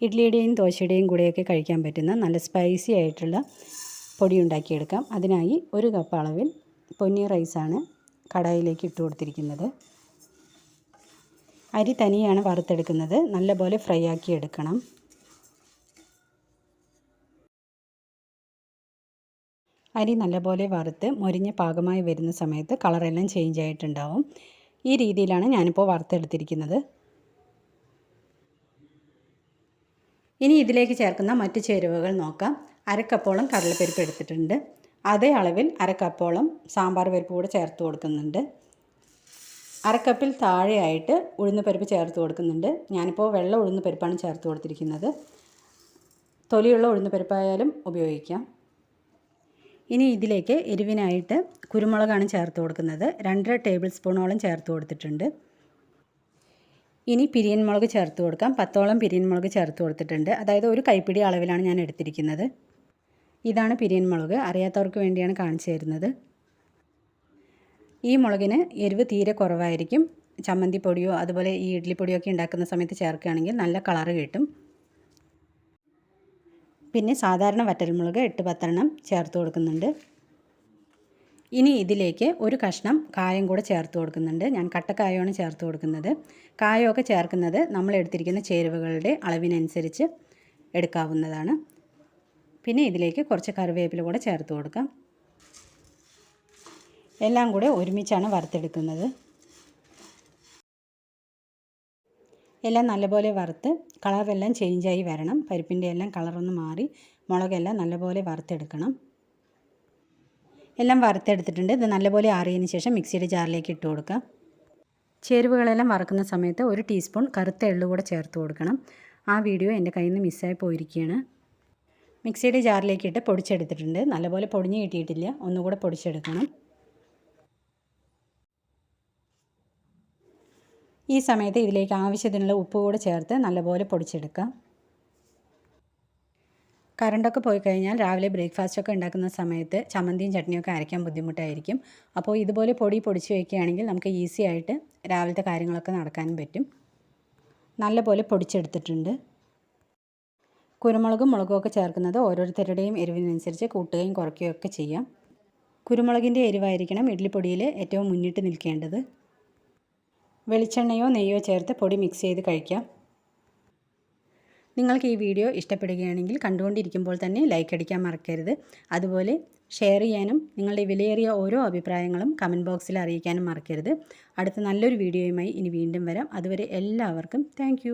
ഇഡ്ലിയുടെയും ദോശയുടെയും കൂടെയൊക്കെ കഴിക്കാൻ പറ്റുന്ന നല്ല സ്പൈസി ആയിട്ടുള്ള പൊടി ഉണ്ടാക്കിയെടുക്കാം അതിനായി ഒരു കപ്പ് അളവിൽ പൊന്നി റൈസാണ് കടായിലേക്ക് ഇട്ട് കൊടുത്തിരിക്കുന്നത്. അരി തനിയാണ് വറുത്തെടുക്കുന്നത്. നല്ലപോലെ ഫ്രൈ ആക്കി എടുക്കണം. അരി നല്ലപോലെ വറുത്ത് മൊരിഞ്ഞ പാകമായി വരുന്ന സമയത്ത് കളറെല്ലാം ചേഞ്ച് ആയിട്ടുണ്ടാവും. ഈ രീതിയിലാണ് ഞാനിപ്പോൾ വറുത്തെടുത്തിരിക്കുന്നത്. ഇനി ഇതിലേക്ക് ചേർക്കുന്ന മറ്റ് ചേരുവകൾ നോക്കാം. അരക്കപ്പോളം കടലപ്പരിപ്പ് എടുത്തിട്ടുണ്ട്. അതേ അളവിൽ അരക്കപ്പോളം സാമ്പാർ പരിപ്പ് കൂടെ ചേർത്ത് കൊടുക്കുന്നുണ്ട്. അരക്കപ്പിൽ താഴെയായിട്ട് ഉഴുന്ന് പരിപ്പ് ചേർത്ത് കൊടുക്കുന്നുണ്ട്. ഞാനിപ്പോൾ വെള്ള ഉഴുന്ന് പരിപ്പാണ് ചേർത്ത് കൊടുത്തിരിക്കുന്നത്. തൊലിയുള്ള ഉഴുന്ന് പരിപ്പായാലും ഉപയോഗിക്കാം. ഇനി ഇതിലേക്ക് എരിവിനായിട്ട് കുരുമുളകാണ് ചേർത്ത് കൊടുക്കുന്നത്. രണ്ടര ടേബിൾ സ്പൂണോളം ചേർത്ത് കൊടുത്തിട്ടുണ്ട്. ഇനി പിരിയൻ മുളക് ചേർത്ത് കൊടുക്കാം. പത്തോളം പിരിയൻ മുളക് ചേർത്ത് കൊടുത്തിട്ടുണ്ട്. അതായത് ഒരു കൈപ്പിടി അളവിലാണ് ഞാൻ എടുത്തിരിക്കുന്നത്. ഇതാണ് പിരിയൻ മുളക്. അറിയാത്തവർക്ക് വേണ്ടിയാണ് കാണിച്ചു തരുന്നത്. ഈ മുളകിന് എരിവ് തീരെ കുറവായിരിക്കും. ചമ്മന്തിപ്പൊടിയോ അതുപോലെ ഈ ഇഡ്ലിപ്പൊടിയോ ഒക്കെ ഉണ്ടാക്കുന്ന സമയത്ത് ചേർക്കുകയാണെങ്കിൽ നല്ല കളറ് കിട്ടും. പിന്നെ സാധാരണ വറ്റൽമുളക് എട്ട് പത്തെണ്ണം ചേർത്ത് കൊടുക്കുന്നുണ്ട്. ഇനി ഇതിലേക്ക് ഒരു കഷ്ണം കായം കൂടെ ചേർത്ത് കൊടുക്കുന്നുണ്ട്. ഞാൻ കട്ടക്കായമാണ് ചേർത്ത് കൊടുക്കുന്നത്. കായമൊക്കെ ചേർക്കുന്നത് നമ്മൾ എടുത്തിരിക്കുന്ന ചേരുവകളുടെ അളവിനനുസരിച്ച് എടുക്കാവുന്നതാണ്. പിന്നെ ഇതിലേക്ക് കുറച്ച് കറിവേപ്പില കൂടെ ചേർത്ത് കൊടുക്കാം. എല്ലാം കൂടെ ഒരുമിച്ചാണ് വറുത്തെടുക്കുന്നത്. എല്ലാം നല്ലപോലെ വറുത്ത് കളറെല്ലാം ചേഞ്ചായി വരണം. പരിപ്പിന്റെ എല്ലാം കളറൊന്ന് മാറി മുളകെല്ലാം നല്ലപോലെ വറുത്തെടുക്കണം. എല്ലാം വറുത്തെടുത്തിട്ടുണ്ട്. ഇത് നല്ലപോലെ ആറിയതിന് ശേഷം മിക്സിയുടെ ജാറിലേക്ക് ഇട്ട് കൊടുക്കുക. ചേരുവകളെല്ലാം വറക്കുന്ന സമയത്ത് ഒരു ടീസ്പൂൺ കറുത്ത എള്ളു കൂടെ ചേർത്ത് കൊടുക്കണം. ആ വീഡിയോ എന്റെ കയ്യിൽ നിന്ന് മിസ്സായി പോയിരിക്കുകയാണ്. മിക്സിയുടെ ജാറിലേക്ക് ഇട്ട് പൊടിച്ചെടുത്തിട്ടുണ്ട്. നല്ലപോലെ പൊടിഞ്ഞ് കിട്ടിയിട്ടില്ല. ഒന്നുകൂടെ പൊടിച്ചെടുക്കണം. ഈ സമയത്ത് ഇതിലേക്ക് ആവശ്യത്തിനുള്ള ഉപ്പ് കൂടെ ചേർത്ത് നല്ലപോലെ പൊടിച്ചെടുക്കാം കറണ്ടൊക്കെ പോയി കഴിഞ്ഞാൽ രാവിലെ ബ്രേക്ക്ഫാസ്റ്റൊക്കെ ഉണ്ടാക്കുന്ന സമയത്ത് ചമ്മന്തിയും ചട്നിയൊക്കെ അരയ്ക്കാൻ ബുദ്ധിമുട്ടായിരിക്കും. അപ്പോൾ ഇതുപോലെ പൊടി പൊടിച്ച് വയ്ക്കുകയാണെങ്കിൽ നമുക്ക് ഈസി ആയിട്ട് രാവിലത്തെ കാര്യങ്ങളൊക്കെ നടക്കാനും പറ്റും. നല്ലപോലെ പൊടിച്ചെടുത്തിട്ടുണ്ട്. കുരുമുളകും മുളകും ഒക്കെ ചേർക്കുന്നത് ഓരോരുത്തരുടെയും എരിവിനനുസരിച്ച് കൂട്ടുകയും കുറയ്ക്കുകയും ഒക്കെ ചെയ്യാം. കുരുമുളകിന്റെ എരിവായിരിക്കണം ഇഡ്ലിപ്പൊടിയിൽ ഏറ്റവും മുന്നിട്ട് നിൽക്കേണ്ടത്. വെളിച്ചെണ്ണയോ നെയ്യോ ചേർത്ത് പൊടി മിക്സ് ചെയ്ത് കഴിക്കാം. നിങ്ങൾക്ക് ഈ വീഡിയോ ഇഷ്ടപ്പെടുകയാണെങ്കിൽ കണ്ടുകൊണ്ടിരിക്കുമ്പോൾ തന്നെ ലൈക്ക് അടിക്കാൻ മറക്കരുത്. അതുപോലെ ഷെയർ ചെയ്യാനും നിങ്ങളുടെ വിലയേറിയ ഓരോ അഭിപ്രായങ്ങളും കമന്റ് ബോക്സിൽ അറിയിക്കാനും മറക്കരുത്. അടുത്ത നല്ലൊരു വീഡിയോയുമായി ഇനി വീണ്ടും വരാം. അതുവരെ എല്ലാവർക്കും താങ്ക്